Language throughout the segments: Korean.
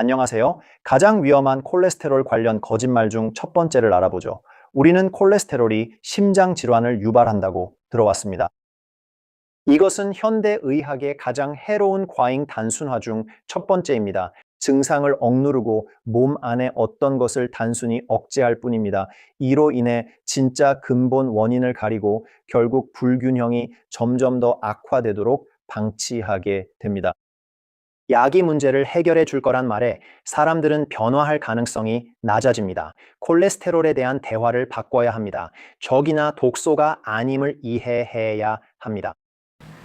안녕하세요. 가장 위험한 콜레스테롤 관련 거짓말 중 첫 번째를 알아보죠. 우리는 콜레스테롤이 심장 질환을 유발한다고 들어왔습니다. 이것은 현대 의학의 가장 해로운 과잉 단순화 중 첫 번째입니다. 증상을 억누르고 몸 안에 어떤 것을 단순히 억제할 뿐입니다. 이로 인해 진짜 근본 원인을 가리고 결국 불균형이 점점 더 악화되도록 방치하게 됩니다. 약이 문제를 해결해 줄 거란 말에 사람들은 변화할 가능성이 낮아집니다. 콜레스테롤에 대한 대화를 바꿔야 합니다. 적이나 독소가 아님을 이해해야 합니다.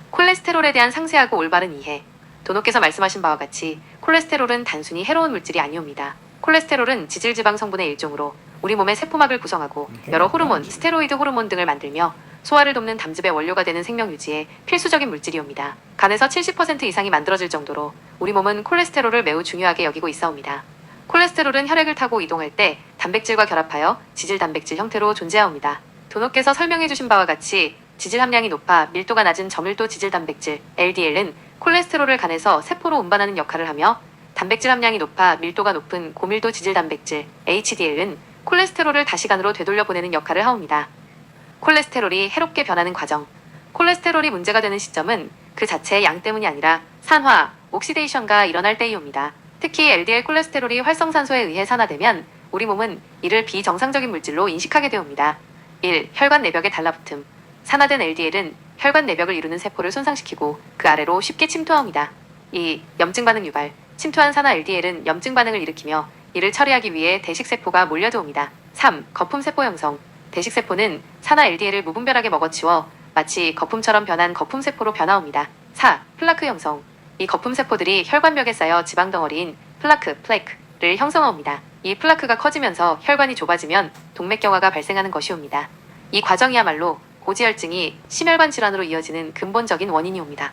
콜레스테롤에 대한 상세하고 올바른 이해. 도노께서 말씀하신 바와 같이 콜레스테롤은 단순히 해로운 물질이 아니옵니다. 콜레스테롤은 지질지방 성분의 일종으로 우리 몸의 세포막을 구성하고 여러 호르몬, 스테로이드 호르몬 등을 만들며 소화를 돕는 담즙의 원료가 되는 생명 유지에 필수적인 물질이옵니다. 간에서 70% 이상이 만들어질 정도로 우리 몸은 콜레스테롤을 매우 중요하게 여기고 있사옵니다. 콜레스테롤은 혈액을 타고 이동할 때 단백질과 결합하여 지질 단백질 형태로 존재하옵니다. 도노께서 설명해 주신 바와 같이 지질 함량이 높아 밀도가 낮은 저밀도 지질 단백질 LDL은 콜레스테롤을 간에서 세포로 운반하는 역할을 하며 단백질 함량이 높아 밀도가 높은 고밀도 지질 단백질 HDL은 콜레스테롤을 다시 간으로 되돌려 보내는 역할을 하옵니다. 콜레스테롤이 해롭게 변하는 과정. 콜레스테롤이 문제가 되는 시점은 그 자체의 양 때문이 아니라 산화, 옥시데이션가 일어날 때이옵니다. 특히 LDL 콜레스테롤이 활성산소에 의해 산화되면 우리 몸은 이를 비정상적인 물질로 인식하게 되옵니다. 1. 혈관 내벽에 달라붙음. 산화된 LDL은 혈관 내벽을 이루는 세포를 손상시키고 그 아래로 쉽게 침투합니다. 2. 염증 반응 유발. 침투한 산화 LDL은 염증 반응을 일으키며 이를 처리하기 위해 대식세포가 몰려들어옵니다. 3. 거품세포 형성. 대식세포는 산화 LDL을 무분별하게 먹어치워 마치 거품처럼 변한 거품세포로 변화옵니다. 4. 플라크 형성. 이 거품세포들이 혈관벽에 쌓여 지방덩어리인 플라크, 플레이크를 형성합니다. 이 플라크가 커지면서 혈관이 좁아지면 동맥경화가 발생하는 것이옵니다. 이 과정이야말로 고지혈증이 심혈관 질환으로 이어지는 근본적인 원인이옵니다.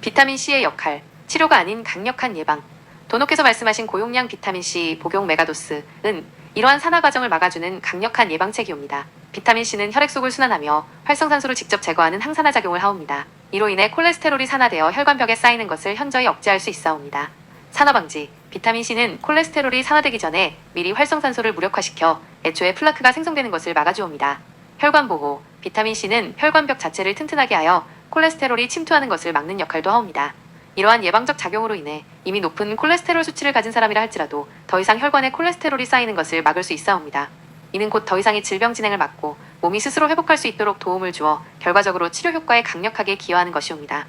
비타민 C의 역할, 치료가 아닌 강력한 예방. 도노께서 말씀하신 고용량 비타민 C 복용 메가도스는 이러한 산화 과정을 막아주는 강력한 예방책이옵니다. 비타민 C는 혈액 속을 순환하며 활성산소를 직접 제거하는 항산화 작용을 하옵니다. 이로 인해 콜레스테롤이 산화되어 혈관벽에 쌓이는 것을 현저히 억제할 수 있사옵니다. 산화 방지. 비타민 C는 콜레스테롤이 산화되기 전에 미리 활성산소를 무력화시켜 애초에 플라크가 생성되는 것을 막아주옵니다. 혈관 보호. 비타민 C는 혈관벽 자체를 튼튼하게 하여 콜레스테롤이 침투하는 것을 막는 역할도 하옵니다. 이러한 예방적 작용으로 인해 이미 높은 콜레스테롤 수치를 가진 사람이라 할지라도 더 이상 혈관에 콜레스테롤이 쌓이는 것을 막을 수 있사옵니다. 이는 곧 더 이상의 질병 진행을 막고 몸이 스스로 회복할 수 있도록 도움을 주어 결과적으로 치료 효과에 강력하게 기여하는 것이옵니다.